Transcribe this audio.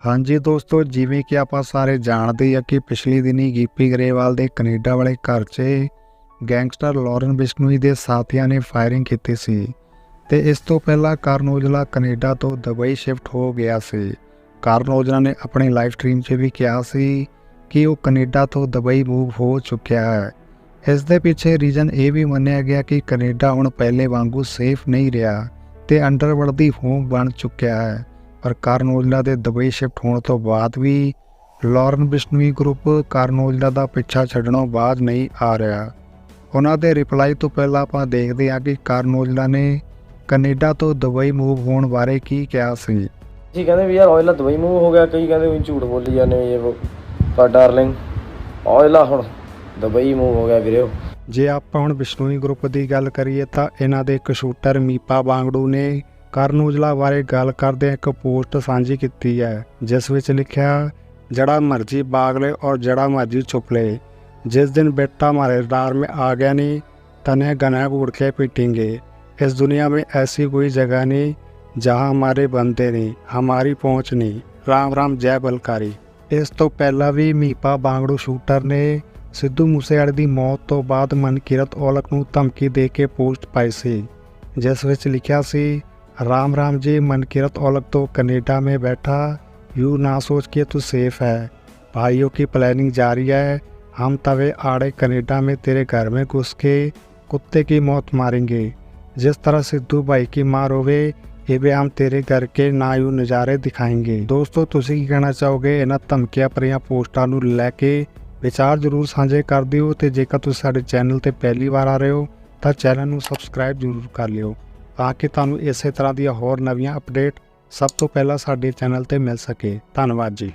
ਹਾਂਜੀ ਦੋਸਤੋ, ਜਿਵੇਂ ਕਿ ਆਪਾਂ ਸਾਰੇ ਜਾਣਦੇ ਹਾਂ ਕਿ ਪਿਛਲੀ ਦਿਨੀ ਗਿੱਪੀ ਗਰੇਵਾਲ ਦੇ ਕੈਨੇਡਾ ਵਾਲੇ ਘਰ 'ਚ ਗੈਂਗਸਟਰ ਲਾਰੈਂਸ ਬਿਸ਼ਨੋਈ ਦੇ ਸਾਥੀਆਂ ਨੇ ਫਾਇਰਿੰਗ ਕੀਤੀ ਸੀ ਤੇ ਇਸ ਤੋਂ ਪਹਿਲਾਂ ਕਰਨ ਔਜਲਾ ਕੈਨੇਡਾ ਤੋਂ ਦੁਬਈ ਸ਼ਿਫਟ ਹੋ ਗਿਆ ਸੀ। ਕਰਨ ਔਜਲਾ ਨੇ ਆਪਣੇ ਲਾਈਵ ਸਟ੍ਰੀਮ 'ਚ ਵੀ ਕਿਹਾ ਸੀ ਕਿ ਉਹ ਕੈਨੇਡਾ ਤੋਂ ਦੁਬਈ ਮੂਵ ਹੋ ਚੁੱਕਿਆ ਹੈ। ਇਸ ਦੇ ਪਿੱਛੇ ਰੀਜ਼ਨ ਇਹ ਵੀ ਮੰਨਿਆ ਗਿਆ ਕਿ ਕੈਨੇਡਾ ਹੁਣ ਪਹਿਲੇ ਵਾਂਗੂ ਸੇਫ ਨਹੀਂ ਰਿਹਾ ਤੇ ਅੰਡਰਵਰਲਡ ਦੀ ਹੋਮ ਬਣ ਚੁੱਕਿਆ ਹੈ। ਪਰ ਕਰਨ ਔਜਲਾ ਦੇ ਦੁਬਈ ਸ਼ਿਫਟ ਹੋਣ ਤੋਂ ਬਾਅਦ ਵੀ ਲਾਰੈਂਸ ਬਿਸ਼ਨੋਈ ਗਰੁੱਪ ਕਰਨ ਔਜਲਾ ਦਾ ਪਿੱਛਾ ਛੱਡਣੋਂ ਬਾਅਦ ਨਹੀਂ ਆ ਰਿਹਾ ਉਹਨਾਂ ਦੇ ਰਿਪਲਾਈ ਤੋਂ ਪਹਿਲਾਂ ਆਪਾਂ ਦੇਖਦੇ ਹਾਂ ਕਿ ਕਰਨ ਔਜਲਾ ਨੇ ਕੈਨੇਡਾ ਤੋਂ ਦੁਬਈ ਮੂਵ ਹੋਣ ਬਾਰੇ ਕੀ ਕਿਹਾ ਸੀ ਜੀ ਕਹਿੰਦੇ ਵੀ ਯਾਰ ਆਇਲਾ ਦੁਬਈ ਮੂਵ ਹੋ ਗਿਆ ਕਈ ਕਹਿੰਦੇ ਵੀ ਝੂਠ ਬੋਲੀ ਜਾਂਦੇ ਇਹ। ਪਰ ਡਾਰਲਿੰਗ ਆਇਲਾ ਹੁਣ ਦੁਬਈ ਮੂਵ ਹੋ ਗਿਆ ਵੀਰੇ ਜੇ ਆਪਾਂ ਹੁਣ ਬਿਸ਼ਨੋਈ ਗਰੁੱਪ ਦੀ ਗੱਲ ਕਰੀਏ ਤਾਂ ਇਹਨਾਂ ਦੇ ਇੱਕ ਸ਼ੂਟਰ ਮੀਪਾ ਬਾਂਗੜੂ ਨੇ ਕਰਨ ਔਜਲਾ ਬਾਰੇ ਗੱਲ ਕਰਦੇ ਇੱਕ ਪੋਸਟ ਸਾਂਝੀ ਕੀਤੀ ਹੈ ਜਿਸ ਵਿੱਚ ਲਿਖਿਆ ਜੜਾ ਮਰਜੀ ਬਾਗ ਲੈ ਔਰ ਜੜਾ ਮਰਜੀ ਛੁਪ ਲੈ जिस दिन बेटा हमारे रडार में आ गया नहीं तने गना उड़ के पीटेंगे इस दुनिया में ऐसी कोई जगह नहीं जहां हमारे बंदे नहीं हमारी पहुंच नहीं राम राम जय बलकारी ਇਸ ਤੋਂ ਪਹਿਲਾਂ ਵੀ ਮੀਪਾ ਬਾਂਗੜੂ ਸ਼ੂਟਰ ਨੇ ਸਿੱਧੂ ਮੂਸੇਵਾਲੇ ਦੀ ਮੌਤ ਤੋਂ ਬਾਅਦ ਮਨਕੀਰਤ ਔਲਖ ਨੂੰ ਧਮਕੀ ਦੇ ਕੇ ਪੋਸਟ ਪਾਈ ਸੀ ਜਿਸ ਵਿੱਚ ਲਿਖਿਆ ਸੀ राम राम जी मनकीरत औलक तो कनेडा में बैठा यूँ ना सोच के तू सेफ है भाइयों की प्लानिंग जारी है हम तवे आड़े कनेडा में तेरे घर में घुस के कुत्ते की मौत मारेंगे जिस तरह सिद्धू भाई की मार होवे ये हम तेरे घर के ਨਾਯੂ ਨਜ਼ਾਰੇ ਦਿਖਾएंगे ਦੋਸਤੋ ਤੁਸੀਂ ਕੀ ਕਹਿਣਾ ਚਾਹੋਗੇ ਇਹਨਾਂ ਧਮਕੀਆਂ ਭਰੀਆਂ ਪੋਸਟਾਂ ਨੂੰ ਲੈ ਕੇ ਵਿਚਾਰ ਜ਼ਰੂਰ ਸਾਂਝੇ ਕਰ ਦਿਓ ਤੇ ਜੇਕਰ ਤੁਸੀਂ ਸਾਡੇ ਚੈਨਲ ਤੇ ਪਹਿਲੀ ਵਾਰ ਆ ਰਹੇ ਹੋ ਤਾਂ ਚੈਨਲ ਨੂੰ ਸਬਸਕ੍ਰਾਈਬ ਜ਼ਰੂਰ ਕਰ ਲਿਓ ਤਾਂ ਕਿ ਤੁਹਾਨੂੰ ਇਸੇ ਤਰ੍ਹਾਂ ਦੀਆਂ ਹੋਰ ਨਵੀਆਂ ਅਪਡੇਟ ਸਭ ਤੋਂ ਪਹਿਲਾਂ ਸਾਡੇ ਚੈਨਲ ਤੇ ਮਿਲ ਸਕੇ। ਧੰਨਵਾਦ ਜੀ।